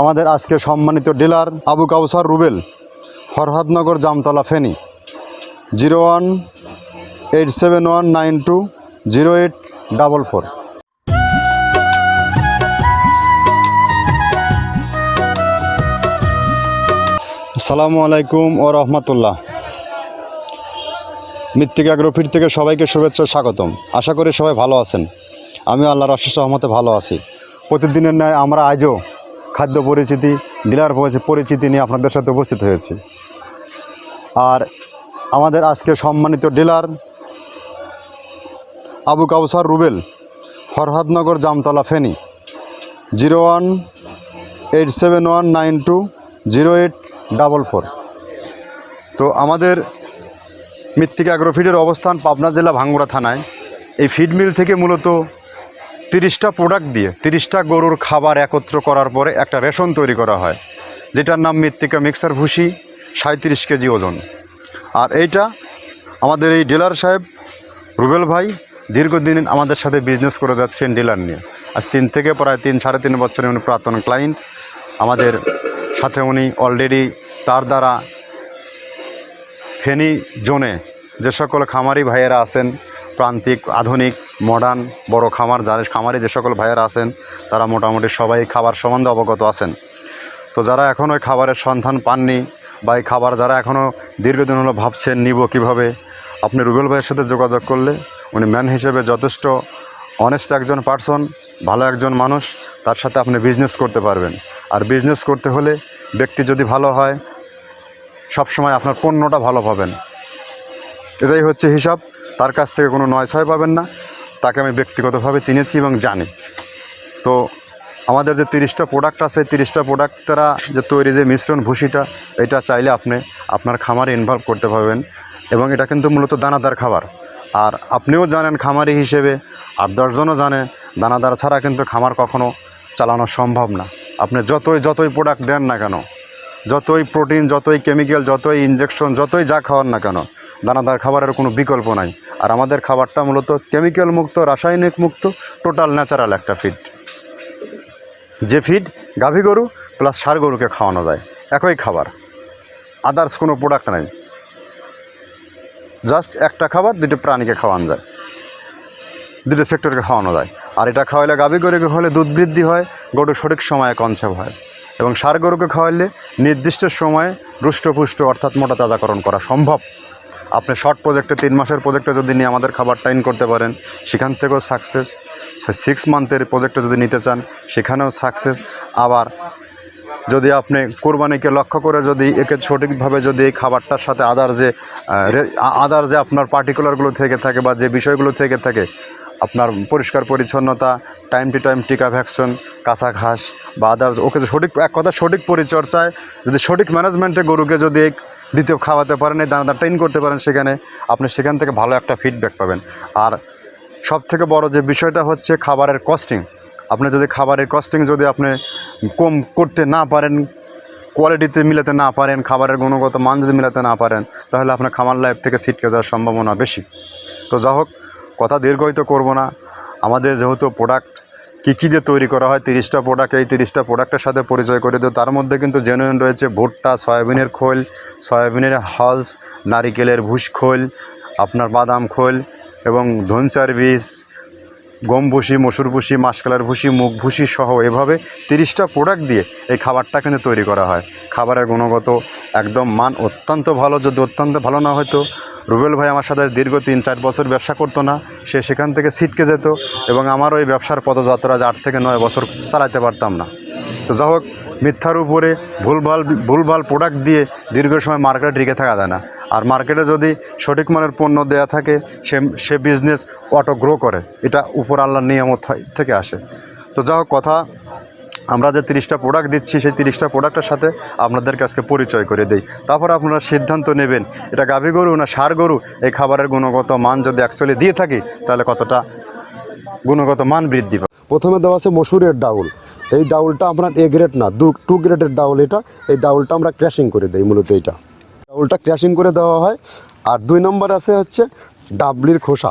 আমাদের আজকে সম্মানিত dealer Abu Kawsar Rubel, Farhadnagar Jamtola, Feni. Zero one eight seven one nine two zero eight double four. সালামু আলাইকুম ও রহমতুল্লাহ। মৃত্তিকা গ্রফির থেকে সবাইকে শুভেচ্ছা, স্বাগতম। আশা করি সবাই ভালো আছেন। আমি আল্লাহর অশেষ রহমতে ভালো আছি। প্রতিদিনের ন্যায় আমরা আজও খাদ্য পরিচিতি ডিলার পরিচি- পরিচিতি নিয়ে আপনাদের সাথে উপস্থিত হয়েছি। আর আমাদের আজকে সম্মানিত dealer Abu Kawsar Rubel, Farhadnagar Jamtola, Feni. Zero one eight seven one nine two zero eight double four. তো আমাদের মৃত্তিকা অ্যাগ্রোফিডের অবস্থান পাবনা জেলা ভাঙ্গুড়া থানায়। এই ফিড মিল থেকে মূলত তিরিশটা প্রোডাক্ট দিয়ে, তিরিশটা গরুর খাবার একত্র করার পরে একটা রেশন তৈরি করা হয়, যেটার নাম মৃত্তিকা মিক্সার ভুসি সাঁত্রিশ কেজি ওজন। আর এইটা আমাদের এই ডিলার সাহেব রুবেল ভাই দীর্ঘদিন আমাদের সাথে বিজনেস করে যাচ্ছেন ডিলার নিয়ে। আজ তিন থেকে প্রায় তিন, সাড়ে তিন বছরের উনি প্রাক্তন ক্লায়েন্ট আমাদের সাথে উনি অলরেডি তার দ্বারা ফেনী জোনে যে সকল খামারি ভাইয়েরা আছেন প্রান্তিক, আধুনিক মডার্ন বড় খামার যারা খামারে যে সকল ভাইয়েরা আছেন, তারা মোটামুটি সবাই খাবার সম্বন্ধে অবগত আছেন। তো যারা এখনও খাবারের সন্ধান পাননি বা এই খাবার যারা এখনও দীর্ঘদিন হলো ভাবছেন নিব কীভাবে, আপনি রুবেল ভাইয়ের সাথে যোগাযোগ করলে উনি ম্যান হিসেবে যথেষ্ট অনেস্ট একজন পার্সন ভালো একজন মানুষ, তার সাথে আপনি বিজনেস করতে পারবেন। আর বিজনেস করতে হলে ব্যক্তি যদি ভালো হয়, সবসময় আপনার পণ্যটা ভালো পাবেন। এটাই হচ্ছে হিসাব। তার কাছ থেকে কোনো নয় ছয় পাবেন না। তাকে আমি ব্যক্তিগতভাবে চিনেছি এবং জানি। তো আমাদের যে তিরিশটা প্রোডাক্ট আছে, তিরিশটা প্রোডাক্ট তারা যে তৈরি যে মিশ্রণ ভুসিটা এটা চাইলে আপনি আপনার খামারে ইনভলভ করতে পারবেন। এবং এটা কিন্তু মূলত দানাদার খাবার। আর আপনিও জানেন খামারি হিসেবে, আর দশজনও জানে, দানাদার ছাড়া কিন্তু খামার কখনো চালানো সম্ভব না। আপনি যতই যতই প্রোডাক্ট দেন না কেন, যতই প্রোটিন যতই কেমিক্যাল যতই ইঞ্জেকশন যতই যা খাওয়ান না কেন দানাদার খাবারের কোনো বিকল্প নাই। আর আমাদের খাবারটা মূলত কেমিক্যাল মুক্ত, রাসায়নিক মুক্ত টোটাল ন্যাচারাল একটা ফিড যে ফিড গাভী গরু প্লাস সার গরুকে খাওয়ানো যায়। একই খাবার। আদার্স কোনো প্রোডাক্ট নাই। জাস্ট একটা খাবার দুটো প্রাণীকে খাওয়ানো যায়। দুটো সেক্টরকে খাওয়ানো যায়। আর এটা খাওয়াইলে গাভী গরুকে খাওয়ালে দুধ বৃদ্ধি হয়, গরু সঠিক সময়ে কনসেপ্ট হয়। এবং সার গরুকে খাওয়াইলে নির্দিষ্ট সময়ে রুষ্টপুষ্ট অর্থাৎ মোটা তাজাকরণ করা সম্ভব। আপনি শর্ট প্রজেক্টে তিন মাসের প্রজেক্টে যদি নিয়ে আমাদের খাবারটা ইন করতে পারেন, সেখান থেকেও সাকসেস সিক্স মান্থের প্রজেক্টে যদি নিতে চান, সেখানেও সাকসেস আবার যদি আপনি কোরবানিকে লক্ষ্য করে যদি একে সঠিকভাবে যদি এই খাবারটার সাথে আদার যে আদার যে আপনার পার্টিকুলারগুলো থেকে থাকে বা যে বিষয়গুলো থেকে থাকে, আপনার পরিষ্কার পরিচ্ছন্নতা টাইম টু টাইম টিকা ভ্যাকসিন, কাঁচা ঘাস বা আদার্স ওকে সঠিক, এক কথা সঠিক পরিচর্যায় যদি সঠিক ম্যানেজমেন্টে গরুকে যদি দ্বিতীয় খাওয়াতে পারেন, এই দানাদার ট্রেন করতে পারেন সেখানে। আপনি সেখান থেকে ভালো একটা ফিডব্যাক পাবেন। আর সব থেকে বড় যে বিষয়টা হচ্ছে খাবারের কস্টিং আপনি যদি খাবারের কস্টিং যদি আপনি কম করতে না পারেন কোয়ালিটিতে মিলাতে না পারেন, খাবারের গুণগত মান যদি মিলাতে না পারেন, তাহলে আপনার খামার লাইফ থেকে ছিটকে যাওয়ার সম্ভাবনা বেশি। তো যা হোক কথা দীর্ঘায়িত করব না। আমাদের যেহেতু প্রোডাক্ট কী কী দিয়ে তৈরি করা হয়, তিরিশটা প্রোডাক্ট এই তিরিশটা প্রোডাক্টের সাথে পরিচয় করে দিও। তার মধ্যে কিন্তু জেনুইন রয়েছে ভুট্টা, সয়াবিনের খোল, সয়াবিনের হলস, নারিকেলের ভুষ খোল, আপনার বাদাম খোল এবং ধনচার বীজ, গম ভুসি, মসুর ভুসি, মাসকালার ভুসি, মুগ ভুসি সহ এভাবে তিরিশটা প্রোডাক্ট দিয়ে এই খাবারটা কিন্তু তৈরি করা হয়। খাবারের গুণগত একদম মান অত্যন্ত ভালো, যদি অত্যন্ত ভালো না হয়তো রুবেল ভাই আমার সাথে দীর্ঘ তিন চার বছর ব্যবসা করতো না, সে সেখান থেকে ছিটকে যেত এবং আমার ওই ব্যবসার পদযাত্রা আট থেকে নয় বছর চালাতে পারতাম না। তো যা হোক, মিথ্যার উপরে ভুলভাল ভুলভাল প্রোডাক্ট দিয়ে দীর্ঘ সময় মার্কেটে টিকে থাকা যায় না। আর মার্কেটে যদি সঠিক মানের পণ্য দেয়া থাকে, সে সে বিজনেস অটো গ্রো করে। এটা উপর আল্লাহর নিয়ামত থেকে আসে। তো যা হোক, কথা আমরা যে তিরিশটা প্রোডাক্ট দিচ্ছি, সেই তিরিশটা প্রোডাক্টের সাথে আপনাদেরকে আজকে পরিচয় করে দিই। তারপর আপনারা সিদ্ধান্ত নেবেন, এটা গাভী গরু না সার গরু? এই খাবারের গুণগত মান যদি অ্যাকচুয়ালি দিয়ে থাকি, তাহলে কতটা গুণগত মান বৃদ্ধি পাবে? প্রথমে দেওয়া আছে মসুরের ডাউল। এই ডাউলটা আপনার এ গ্রেড না, দু টু গ্রেডের ডাউল এটা। এই ডাউলটা আমরা ক্র্যাশিং করে দিই মূলত এইটা। ডাউলটা ক্র্যাশিং করে দেওয়া হয়। আর দুই নম্বর আছে হচ্ছে ডাবলির খোসা।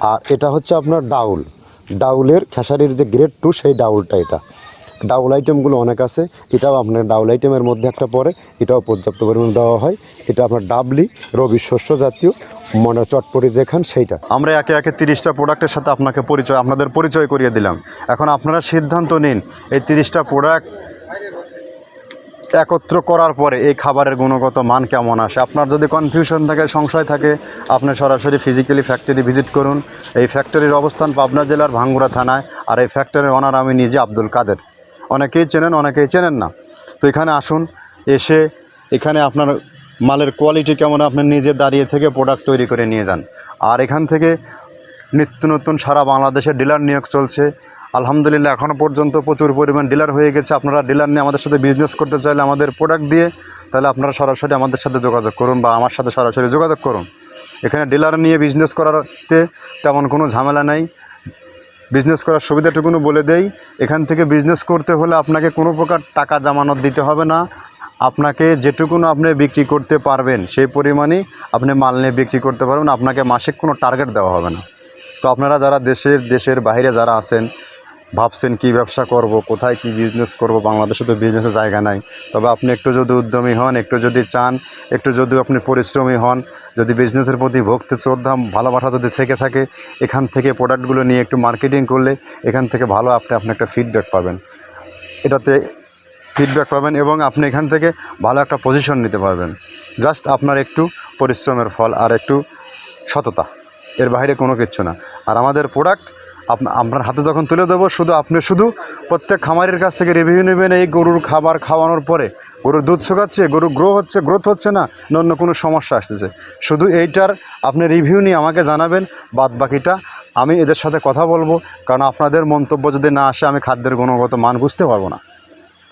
আর এটা হচ্ছে আপনার ডাউল। ডাউলের খেসারির যে গ্রেড টু সেই ডাউলটা এটা। ডাউল আইটেমগুলো অনেক আছে। এটাও আপনার ডাউল আইটেমের মধ্যে একটা পড়ে। এটাও পর্যাপ্ত পরিমাণ দেওয়া হয়। এটা আপনার ডাবলি, রবি শস্য জাতীয়, মনে চটপটি যেখান সেইটা। আমরা একে একে তিরিশটা প্রোডাক্টের সাথে আপনাকে পরিচয়, আপনাদের পরিচয় করিয়ে দিলাম। এখন আপনারা সিদ্ধান্ত নিন, এই তিরিশটা প্রোডাক্ট একত্র করার পরে এই খাবারের গুণগত মান কেমন আসে? আপনার যদি কনফিউশন থাকে, সংশয় থাকে, আপনি সরাসরি ফিজিক্যালি ফ্যাক্টরি ভিজিট করুন। এই ফ্যাক্টরির অবস্থান পাবনা জেলার ভাঙ্গুড়া থানায়, আর এই ফ্যাক্টরির অনার আমি নিজে আব্দুল কাদের। অনেকেই চেনেন অনেকেই চেনেন না। তো এখানে আসুন, এসে এখানে আপনার মালের কোয়ালিটি কেমন, আপনি নিজে দাঁড়িয়ে থেকে প্রোডাক্ট তৈরি করে নিয়ে যান। আর এখান থেকে নিত্য নতুন সারা বাংলাদেশে ডিলার নিয়োগ চলছে। আলহামদুলিল্লাহ এখনও পর্যন্ত প্রচুর পরিমাণ ডিলার হয়ে গেছে। আপনারা ডিলার নিয়ে আমাদের সাথে বিজনেস করতে চাইলে আমাদের প্রোডাক্ট দিয়ে, তাহলে আপনারা সরাসরি আমাদের সাথে যোগাযোগ করুন বা আমার সাথে সরাসরি যোগাযোগ করুন। এখানে ডিলার নিয়ে বিজনেস করাতে তেমন কোনো ঝামেলা নাই। বিজনেস করার সুবিধাটুকুনো বলে দেই, এখান থেকে বিজনেস করতে হলে আপনাকে কোনো প্রকার টাকা জামানত দিতে হবে না। আপনাকে যেটুকুনো আপনি বিক্রি করতে পারবেন, সেই পরিমাণই আপনি মাল নিয়ে বিক্রি করতে পারবেন। আপনাকে মাসিক কোনো টার্গেট দেওয়া হবে না। তো আপনারা যারা দেশের দেশের বাইরে যারা আছেন ভাবছেন কি ব্যবসা করব, কোথায় কি বিজনেস করব, বাংলাদেশে তো বিজনেসের জায়গা নাই। তবে আপনি একটু যদি উদ্যমী হন, একটু যদি চান, একটু যদি আপনি পরিশ্রমী হন, যদি বিজনেসের প্রতি ভক্তি, শ্রদ্ধা, ভালোবাসা যদি থেকে থাকে, এখান থেকে প্রোডাক্টগুলো নিয়ে একটু মার্কেটিং করলে এখান থেকে ভালো আপনি আপনি একটা ফিডব্যাক পাবেন। এটাতে ফিডব্যাক পাবেন এবং আপনি এখান থেকে ভালো একটা পজিশন নিতে পারবেন। জাস্ট আপনার একটু পরিশ্রমের ফল আর একটু সততা। এর বাইরে কোনো কিচ্ছু না। আর আমাদের প্রোডাক্ট আপনার হাতে যখন তুলে দেবো, শুধু আপনি শুধু প্রত্যেক খামারের কাছ থেকে রিভিউ নেবেন এই গরুর খাবার খাওয়ানোর পরে। গরুর দুধ শুকাচ্ছে গরু গ্রো হচ্ছে গ্রোথ হচ্ছে না না অন্য কোনো সমস্যা আসতেছে। শুধু এইটার আপনি রিভিউ নিয়ে আমাকে জানাবেন, বাদ বাকিটা আমি এদের সাথে কথা বলব, কারণ আপনাদের মন্তব্য যদি না আসে, আমি খাদ্যের গুণগত মান বুঝতে পারব না।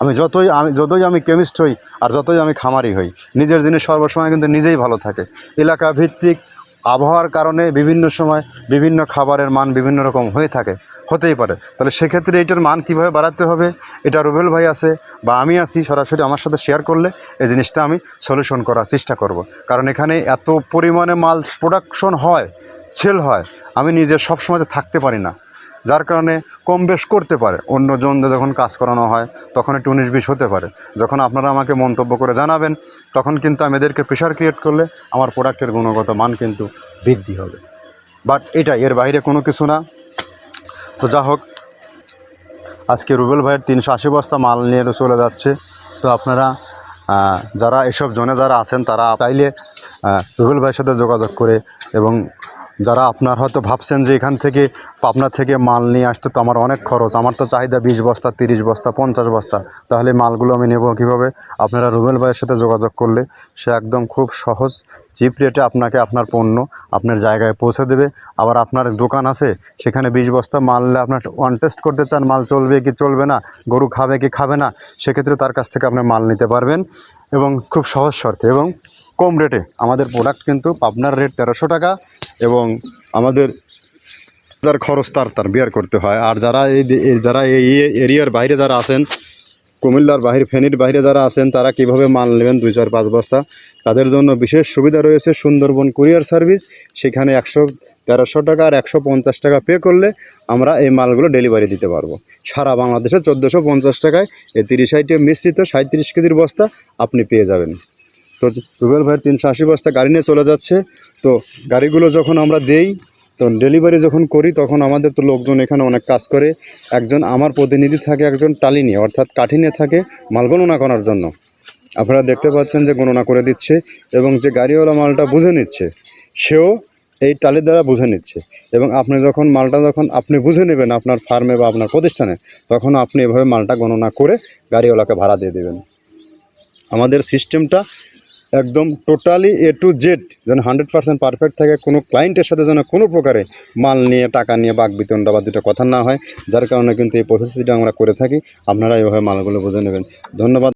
আমি যতই আমি যতই আমি কেমিস্ট হই, আর যতই আমি খামারি হই, নিজের জিনিস সর্বসময় কিন্তু নিজেই ভালো থাকে। এলাকা ভিত্তিক আবহাওয়ার কারণে বিভিন্ন সময় বিভিন্ন খাবারের মান বিভিন্ন রকম হয়ে থাকে, হতেই পারে। তাহলে সেক্ষেত্রে এটার মান কীভাবে বাড়াতে হবে? এটা রুবেল ভাই আছে বা আমি আছি, সরাসরি আমার সাথে শেয়ার করলে এই জিনিসটা আমি সলিউশন করার চেষ্টা করব। কারণ এখানে এত পরিমাণে মাল প্রোডাকশন হয় সেল হয়, আমি নিজে সবসময় থাকতে পারি না। যার কারণে কম বেশ করতে পারে। অন্য জনদের যখন কাজ করানো হয়, তখন একটু উনিশ বিশ হতে পারে। যখন আপনারা আমাকে মন্তব্য করে জানাবেন, তখন কিন্তু আমি এদেরকে প্রেশার ক্রিয়েট করলে আমার প্রোডাক্টের গুণগত মান কিন্তু বৃদ্ধি হবে। বাট এটা এর বাইরে কোনো কিছু না। তো যা হোক, আজকে রুবেল ভাইয়ের তিনশো আশি বস্তা মাল নিয়ে চলে যাচ্ছে। তো আপনারা যারা এসব জনে যারা আছেন, তারা চাইলে রুবেল ভাইয়ের সাথে যোগাযোগ করে এবং যারা আপনার হয়তো ভাবছেন যে এখান থেকে পাবনা থেকে মাল নিয়ে আসতে, তো আমার অনেক খরচ। আমার তো চাহিদা বিশ বস্তা, তিরিশ বস্তা, পঞ্চাশ বস্তা। তাহলে মালগুলো আমি নেব কীভাবে? আপনারা রুবেল ভাইয়ের সাথে যোগাযোগ করলে সে একদম খুব সহজ, চিপ রেটে আপনাকে আপনার পণ্য আপনার জায়গায় পৌঁছে দেবে। আবার আপনার দোকান আছে, সেখানে বিশ বস্তা মাল নিলে আপনার ওয়ান টেস্ট করতে চান, মাল চলবে কি চলবে না, গরু খাবে কি খাবে না, সেক্ষেত্রে তার কাছ থেকে আপনি মাল নিতে পারবেন এবং খুব সহজ শর্তে। এবং কম রেটে আমাদের প্রোডাক্ট কিন্তু পাবনার রেট তেরোশো টাকা এবং আমাদের যার খরচ তার তার বিয়ার করতে হয়। আর যারা এই যারা এই এরিয়ার বাইরে যারা আছেন, কুমিল্লার বাইরে ফেনীর বাইরে যারা আছেন, তারা কীভাবে মাল নেবেন দুই চার পাঁচ বস্তা? তাদের জন্য বিশেষ সুবিধা রয়েছে সুন্দরবন কুরিয়ার সার্ভিস। সেখানে একশো তেরোশো টাকা আর একশো পঞ্চাশ টাকা পে করলে আমরা এই মালগুলো ডেলিভারি দিতে পারব। সারা বাংলাদেশে চোদ্দোশো পঞ্চাশ টাকায় এই তিরিশ আইটেম মিশ্রিত সাঁত্রিশ কেজির বস্তা আপনি পেয়ে যাবেন। তো রুবেল ভাইয়ের তিনশো আশি বস্তা গাড়ি নিয়ে চলে যাচ্ছে। তো গাড়িগুলো যখন আমরা দেই, তো ডেলিভারি যখন করি, তখন আমাদের তো লোকজন এখানে অনেক কাজ করে। একজন আমার প্রতিনিধি থাকে, একজন টালি নিয়ে, অর্থাৎ কাঠি নিয়ে থাকে মাল গণনা করার জন্য। আপনারা দেখতে পাচ্ছেন যে গণনা করে দিচ্ছে এবং যে গাড়িওয়ালা মালটা বুঝে নিচ্ছে, সেও এই টালির দ্বারা বুঝে নিচ্ছে। এবং আপনি যখন মালটা যখন আপনি বুঝে নেবেন আপনার ফার্মে বা আপনার প্রতিষ্ঠানে, তখন আপনি এভাবে মালটা গণনা করে গাড়িওয়ালাকে ভাড়া দিয়ে দেবেন। আমাদের সিস্টেমটা একদম টোটালি এ টু জেড যেন হান্ড্রেড পার্সেন্ট পারফেক্ট থাকে কোনো ক্লায়েন্টের সাথে যেন কোনো প্রকারে মাল নিয়ে, টাকা নিয়ে, বাক বিতরণটা বা দুটো কথা না হয়। যার কারণে কিন্তু এই প্রসেসটা আমরা করে থাকি। আপনারা এভাবে মালগুলো বুঝে নেবেন। ধন্যবাদ।